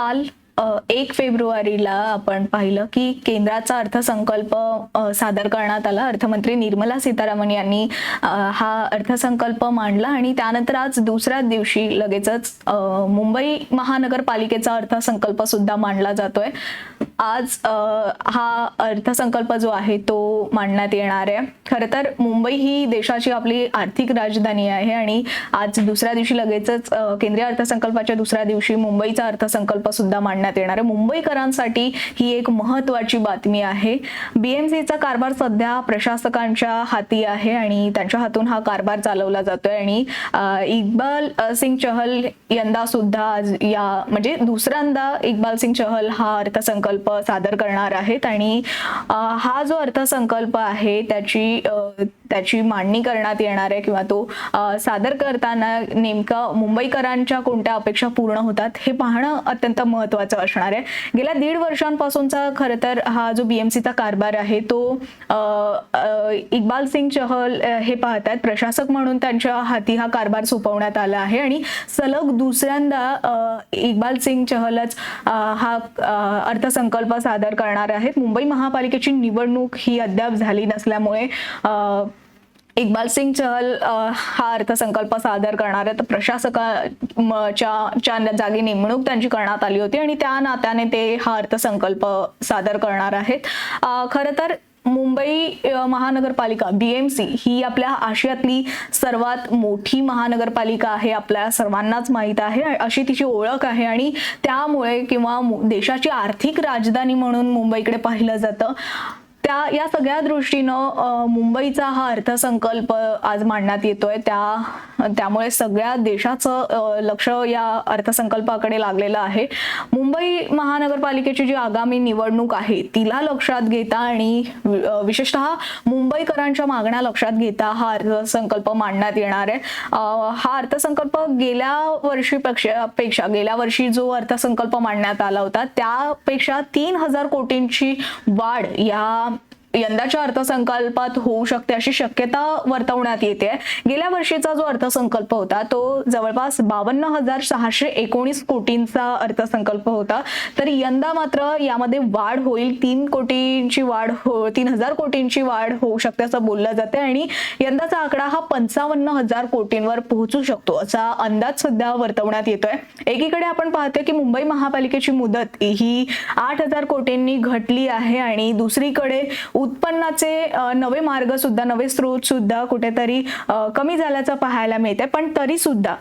काल एक फेब्रुवारीला आपण पाहिलं की केंद्राचा अर्थसंकल्प सादर करण्यात आला. अर्थमंत्री निर्मला सीतारामन यांनी हा अर्थसंकल्प मांडला आणि त्यानंतर आज दुसऱ्या दिवशी लगेचच मुंबई महानगरपालिकेचा अर्थसंकल्प सुद्धा मांडला जातोय. आज हा अर्थसंकल्प जो आहे तो मांडण्यात येणार आहे. खरं तर मुंबई ही देशाची आपली आर्थिक राजधानी आहे आणि आज दुसऱ्या दिवशी लगेचच केंद्रीय अर्थसंकल्पाच्या दुसऱ्या दिवशी मुंबईचा अर्थसंकल्प सुद्धा मांडण्यात येणार आहे. मुंबईकरांसाठी ही एक महत्वाची बातमी आहे. बीएमसीचा कारभार सध्या प्रशासकांच्या हाती आहे आणि त्यांच्या हातून हा कारभार चालवला जातोय आणि अ, इक्बाल सिंग चहल यंदा सुद्धा आज या म्हणजे दुसऱ्यांदा इक्बाल सिंग चहल हा अर्थसंकल्प सादर करणार आहेत आणि हा जो अर्थसंकल्प आहे त्याची त्याची मांडणी करण्यात येणार आहे किंवा तो सादर करताना नेमकं मुंबईकरांच्या कोणत्या अपेक्षा पूर्ण होतात हे पाहणं अत्यंत महत्वाचं असणार आहे. गेल्या दीड वर्षांपासूनचा खरं तर हा जो बीएमसीचा कारभार आहे तो इकबाल इक्बाल सिंग चहल हे हे पाहतात प्रशासक म्हणून त्यांच्या हाती हा कारभार सोपवण्यात आला आहे आणि सलग दुसऱ्यांदा इकबाल इक्बाल सिंग चहलच हा अर्थसंकल्प प्रकल्प सादर करणार आहेत. मुंबई महापालिकेची निवडणूक ही अद्याप झाली नसल्यामुळे इकबाल इक्बाल सिंग चहल हा अर्थसंकल्प सादर करणार आहे तर प्रशासकाच्या च्या जागी नेमणूक त्यांची करण्यात आली होती आणि त्या नात्याने ते हा अर्थसंकल्प सादर करणार आहेत. खरं तर मुंबई अ, महानगरपालिका बीएमसी ही आपल्या आशियातली सर्वात मोठी महानगरपालिका आहे आपल्या सर्वांनाच माहीत आहे. अशी तिची ओळख आहे आणि त्यामुळे किंवा देशाची आर्थिक राजधानी म्हणून मुंबईकडे पाहिलं जातं. त्या या सगळ्या दृष्टीनं मुंबईचा हा अर्थसंकल्प आज मांडण्यात येतोय. त्या त्यामुळे सगळ्या देशाचं लक्ष या अर्थसंकल्पाकडे लागलेलं आहे. मुंबई महानगरपालिकेची जी आगामी निवडणूक आहे तिला लक्षात घेता आणि विशेषतः मुंबईकरांच्या मागण्या लक्षात घेता हा अर्थसंकल्प मांडण्यात येणार आहे. हा अर्थसंकल्प गेल्या वर्षीपेक्षा पेक्षा गेल्या वर्षी जो अर्थसंकल्प मांडण्यात आला होता त्यापेक्षा तीन हजार कोटींची वाढ या यंदाच्या अर्थसंकल्पात होऊ शकते अशी शक्यता वर्तवण्यात येते. गेल्या वर्षीचा जो अर्थसंकल्प होता तो जवळपास बावन्न हजार सहाशे एकोणीस कोटींचा अर्थसंकल्प होता. तर यंदा मात्र यामध्ये वाढ होईल. तीन कोटींची वाढ हो तीन हजार कोटींची वाढ होऊ शकते असं बोललं जाते आणि यंदाचा आकडा हा पंचावन्न हजार कोटींवर पोहोचू शकतो असा अंदाज सध्या वर्तवण्यात येतोय. एकीकडे आपण पाहतोय की मुंबई महापालिकेची मुदत ही आठ हजार कोटींनी घटली आहे आणि दुसरीकडे उत्पन्नाचे नवे मार्ग सुद्धा नवे स्रोत सुद्धा कुठेतरी कमी झाल्याचं पाहायला मिळते पण तरी सुद्धा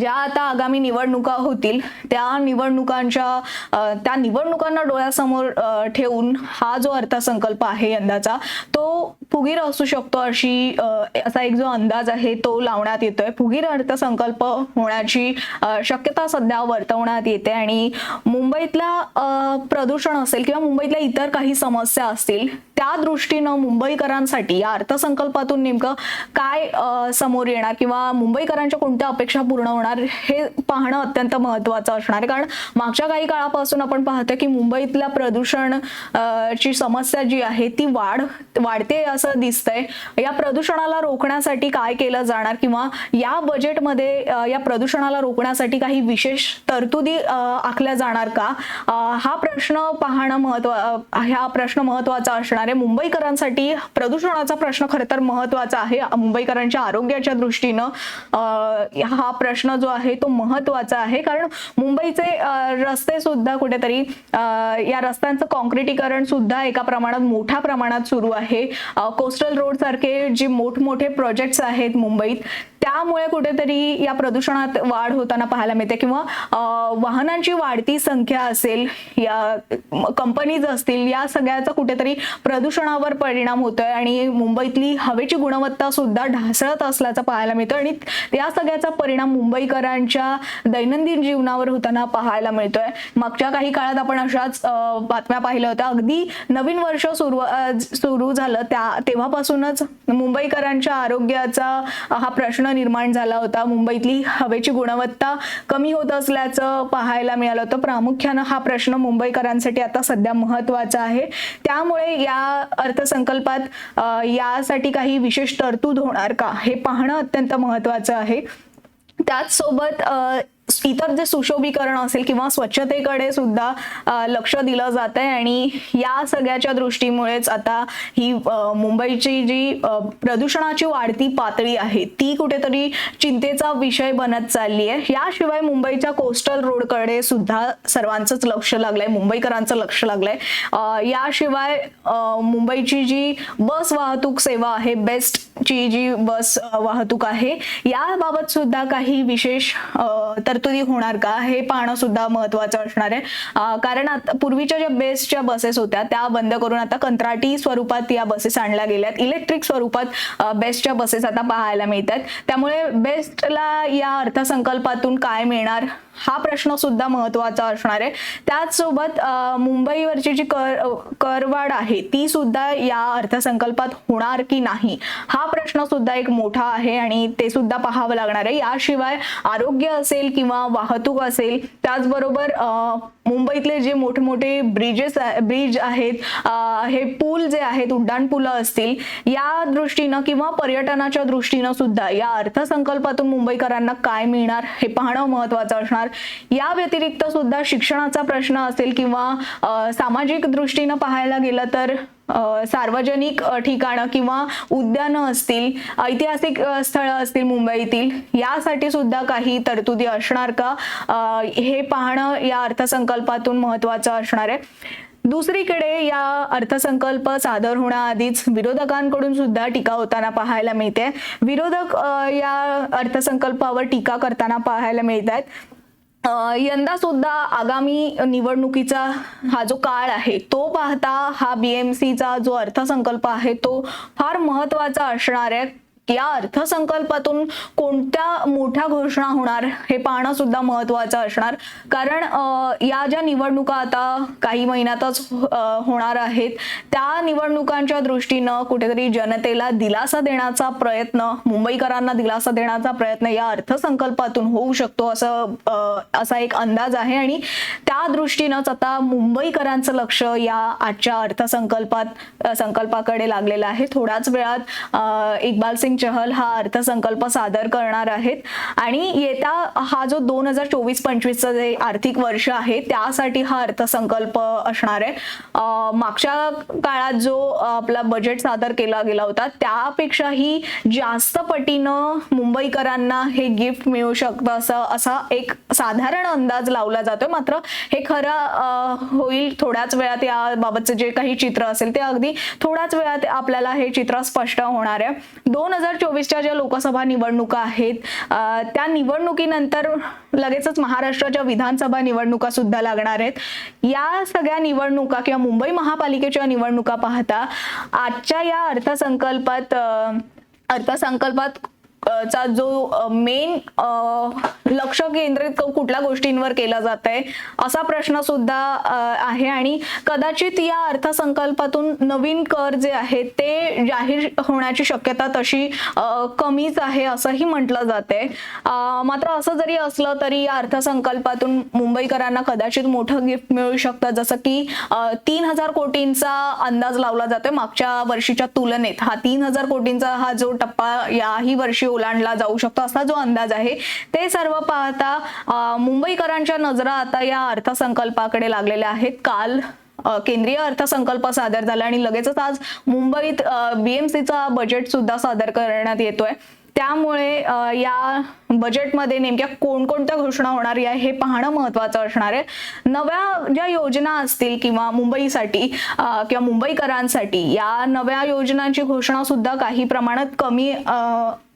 ज्या आता आगामी निवडणुका होतील त्या निवडणुकांच्या त्या निवडणुकांना डोळ्यासमोर ठेवून हा जो अर्थसंकल्प आहे यंदाचा तो फुगीर असू शकतो अशी असा एक जो अंदाज आहे तो लावण्यात येतोय. फुगीर अर्थसंकल्प होण्याची शक्यता सध्या वर्तवण्यात येते आणि मुंबईतला प्रदूषण असेल किंवा मुंबईतल्या इतर काही समस्या असतील त्या दृष्टीनं मुंबईकरांसाठी या अर्थसंकल्पातून नेमकं काय समोर येणार किंवा मुंबईकरांच्या कोणत्या अपेक्षा पूर्ण होणार? हे पाहणं अत्यंत महत्वाचं असणार आहे. कारण मागच्या काही काळापासून आपण पाहतो की मुंबईतल्या प्रदूषण ची समस्या जी आहे ती वाढ वाढते असं दिसतंय. या प्रदूषणाला रोखण्यासाठी काय केलं जाणार किंवा या बजेटमध्ये या प्रदूषणाला रोखण्यासाठी काही विशेष तरतुदी आखल्या जाणार का? हा प्रश्न पाहणं महत्त्व हा प्रश्न महत्त्वाचा असणार आहे. मुंबईकरांसाठी प्रदूषणाचा प्रश्न खरं तर महत्त्वाचा आहे. मुंबईकरांच्या आरोग्याच्या दृष्टीनं हा प्रश्न जो आहे तो महत्त्वाचा आहे. कारण मुंबईचे रस्ते सुद्धा कुठेतरी या रस्त्यांचं कॉन्क्रिटीकरण सुद्धा एका प्रमाणात मोठ्या प्रमाणात सुरू आहे. कोस्टल रोड सारखे जे मोठमोठे प्रोजेक्ट्स आहेत मुंबईत त्यामुळे कुठेतरी या प्रदूषणात वाढ होताना पाहायला मिळते. किंवा वाहनांची वाढती संख्या असेल या कंपनीज असतील या सगळ्याचा कुठेतरी प्रदूषणावर परिणाम होतोय. आणि मुंबईतली हवेची गुणवत्ता सुद्धा ढासळत असल्याचं पाहायला मिळतं आणि या सगळ्याचा परिणाम मुंबईकरांच्या दैनंदिन जीवनावर होताना पाहायला मिळतोय. मागच्या काही काळात आपण अशाच बातम्या पाहिल्या होत्या. अगदी नवीन वर्ष सुरू सुरू झालं त्या तेव्हापासूनच मुंबईकरांच्या आरोग्याचा हा प्रश्न निर्माण झाला होता. मुंबईतली हवेची गुणवत्ता कमी होत असल्याचं पाहायला मिळालं होतं. प्रामुख्यानं हा प्रश्न मुंबईकरांसाठी आता सध्या महत्त्वाचा आहे. त्यामुळे या अर्थसंकल्पात यासाठी काही विशेष तरतूद होणार का? हे पाहणं अत्यंत महत्वाचं आहे. त्याचसोबत अ, इतर जे सुशोभीकरण असेल किंवा स्वच्छतेकडे सुद्धा लक्ष दिलं जात आहे आणि या सगळ्याच्या दृष्टीमुळेच आता ही मुंबईची जी प्रदूषणाची वाढती पातळी आहे ती कुठेतरी चिंतेचा विषय बनत चालली आहे याशिवाय मुंबईच्या कोस्टल रोडकडे सुद्धा सर्वांचंच लक्ष लागलंय मुंबईकरांचं लक्ष लागलंय. याशिवाय मुंबईची जी बस वाहतूक सेवा आहे बेस्ट ची जी बस वाहतूक आहे याबाबत सुद्धा काही विशेष तरतुदी होणार का? हे पाहणं सुद्धा महत्वाचं असणार आहे. कारण आता पूर्वीच्या ज्या बेस्टच्या बसेस होत्या त्या बंद करून आता कंत्राटी स्वरूपात या बसेस आणल्या गेल्यात इलेक्ट्रिक स्वरूपात बेस्टच्या बसेस आता पाहायला मिळतात त्यामुळे बेस्टला या अर्थसंकल्पातून काय मिळणार? हा प्रश्न सुद्धा महत्त्वाचा असणार आहे. त्याचसोबत मुंबईवरची जी कर करवाढ आहे ती सुद्धा या अर्थसंकल्पात होणार की नाही? हा प्रश्न सुद्धा एक मोठा आहे आणि ते सुद्धा पाहावं लागणार आहे. याशिवाय आरोग्य असेल किंवा वाहतूक असेल त्याचबरोबर मुंबईतले जे मोठमोठे ब्रिजेस ब्रिज आहेत हे पूल जे आहेत उड्डाण पुलं असतील या दृष्टीनं किंवा पर्यटनाच्या दृष्टीनं सुद्धा या अर्थसंकल्पातून मुंबईकरांना काय मिळणार हे पाहणं महत्वाचं असणार या व्यतिरिक्त सुद्धा शिक्षणाचा प्रश्न असेल किंवा सामाजिक दृष्टीनं पाहायला गेलं तर सार्वजनिक ठिकाणं किंवा उद्यानं असतील ऐतिहासिक स्थळं असतील मुंबईतील यासाठी सुद्धा काही तरतुदी असणार का? हे पाहणं या अर्थसंकल्पातून महत्वाचं असणार आहे. दुसरीकडे या अर्थसंकल्प सादर होण्याआधीच विरोधकांकडून सुद्धा टीका होताना पाहायला मिळते. विरोधक या अर्थसंकल्पावर टीका करताना पाहायला मिळत आहेत यंदा सुद्धा आगामी निवडणुकीचा हा जो काळ आहे तो पाहता हा बीएमसीचा जो अर्थसंकल्प आहे तो फार महत्त्वाचा असणार आहे. या अर्थसंकल्पातून कोणत्या मोठ्या घोषणा होणार हे पाहणं सुद्धा महत्वाचं असणार. कारण या ज्या निवडणुका आता काही महिन्यातच होणार आहेत त्या निवडणुकांच्या दृष्टीनं कुठेतरी जनतेला दिलासा देण्याचा प्रयत्न मुंबईकरांना दिलासा देण्याचा प्रयत्न या अर्थसंकल्पातून होऊ शकतो असं असा एक अंदाज आहे. आणि त्या दृष्टीनंच आता मुंबईकरांचं लक्ष या आजच्या अर्थसंकल्पात संकल्पाकडे लागलेलं आहे. थोड्याच वेळात इकबाल इक्बाल सिंग चहल हा अर्थसंकल्प सादर करणार आहेत. आणि येत्या हा जो दोन हजार चोवीस पंचवीसचं जे आर्थिक वर्ष आहे त्यासाठी हा अर्थसंकल्प असणार आहे. मागच्या काळात जो आपला बजेट सादर केला गेला होता त्यापेक्षाही जास्त पटीनं मुंबईकरांना हे गिफ्ट मिळू शकतं असं असा एक साधारण अंदाज लावला जातोय. मात्र हे खरं होईल थोड्याच वेळात याबाबतचं जे काही चित्र असेल ते अगदी थोड्याच वेळात आपल्याला हे चित्र स्पष्ट होणार आहे. दोन हजार हजार चोवीसच्या ज्या लोकसभा निवडणुका आहेत त्या निवडणुकीनंतर लगेचच महाराष्ट्राच्या विधानसभा निवडणुका सुद्धा लागणार आहेत. या सगळ्या निवडणुका किंवा मुंबई महापालिकेच्या निवडणुका पाहता आजच्या या अर्थसंकल्पात अर्थसंकल्पात चा जो मेन लक्ष केंद्रित कुठल्या गोष्टींवर केलं जात आहे असा प्रश्न सुद्धा आहे. आणि कदाचित या अर्थसंकल्पातून नवीन कर जे आहेत ते जाहीर होण्याची शक्यता तशी कमीच आहे असंही म्हटलं जात आहे मात्र असं जरी असलं तरी या अर्थसंकल्पातून मुंबईकरांना कदाचित मोठं गिफ्ट मिळू शकतं. जसं की तीन हजार कोटींचा अंदाज लावला जातोय मागच्या वर्षीच्या तुलनेत. हा तीन हजार कोटींचा हा जो टप्पा याही वर्षी ओलांडला जाऊ शकतो असा जो अंदाज आहे ते सर्व पाहता मुंबईकरांच्या नजरा आता या अर्थसंकल्पाकडे लागलेल्या आहेत. काल केंद्रीय अर्थसंकल्प सादर झाला आणि लगेचच आज मुंबईत बीएमसीचा बजेट सुद्धा सादर करण्यात येतोय. त्यामुळे या बजेटमध्ये नेमक्या कोणकोणत्या घोषणा होणार आहे हे पाहणं महत्वाचं असणार आहे. नव्या ज्या योजना असतील किंवा मुंबईसाठी किंवा मुंबईकरांसाठी या नव्या योजनांची घोषणा सुद्धा काही प्रमाणात कमी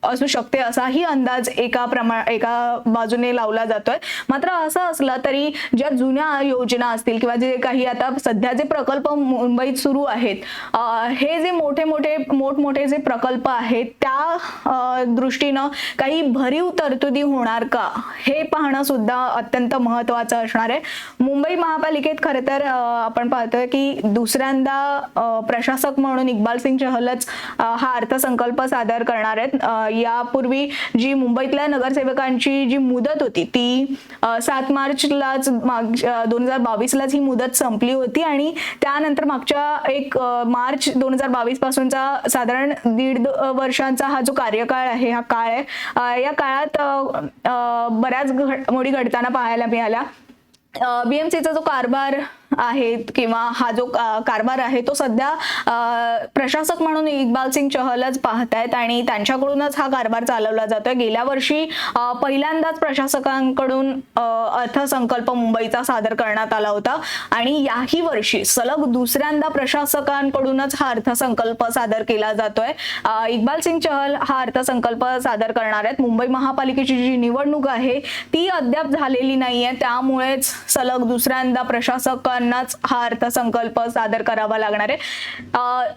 असू शकते असाही अंदाज एका प्रमा एका बाजूने लावला जातोय. मात्र असं असलं तरी ज्या जुन्या योजना असतील किंवा जे काही आता सध्या जे प्रकल्प मुंबईत सुरू आहेत हे जे मोठे मोठे मोठमोठे जे प्रकल्प आहेत त्या दृष्टीनं काही भरीव तरतुदी होणार का? हे पाहणं सुद्धा अत्यंत महत्वाचं असणार आहे. मुंबई महापालिकेत खरं तर आपण पाहतोय की दुसऱ्यांदा प्रशासक म्हणून इक्बाल सिंग चहलच हा अर्थसंकल्प सादर करणार आहेत. यापूर्वी जी मुंबईतल्या नगरसेवकांची जी मुदत होती ती सात मार्चलाच माग दोन हजार बावीसलाच ही मुदत संपली होती आणि त्यानंतर मागच्या एक मार्च दोन हजार बावीस पासूनचा साधारण दीड वर्षांचा हा जो कार्यकाळ आहे हा काळ आहे या काळात बऱ्याच घड मोडी घडताना पाहायला मिळाल्या बीएमसीचा जो कारभार आहेत किंवा हा जो कारभार आहे तो सध्या प्रशासक म्हणून इक्बाल सिंग चहलच पाहतायत आणि त्यांच्याकडूनच हा कारभार चालवला जातोय. गेल्या वर्षी पहिल्यांदाच प्रशासकांकडून अर्थसंकल्प मुंबईचा सादर करण्यात आला होता आणि याही वर्षी सलग दुसऱ्यांदा प्रशासकांकडूनच हा अर्थसंकल्प सादर केला जातोय. इक्बाल सिंग चहल हा अर्थसंकल्प सादर करणार आहेत. मुंबई महापालिकेची जी निवडणूक आहे ती अद्याप झालेली नाहीये. त्यामुळेच सलग दुसऱ्यांदा प्रशासक मुंबईकरांनाच हा अर्थसंकल्प सादर करावा लागणार आहे.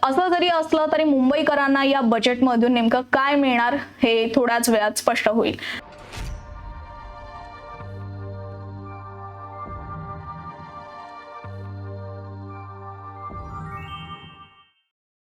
असं जरी असलं तरी मुंबईकरांना या बजेटमधून नेमकं काय मिळणार हे थोड्याच वेळात स्पष्ट होईल.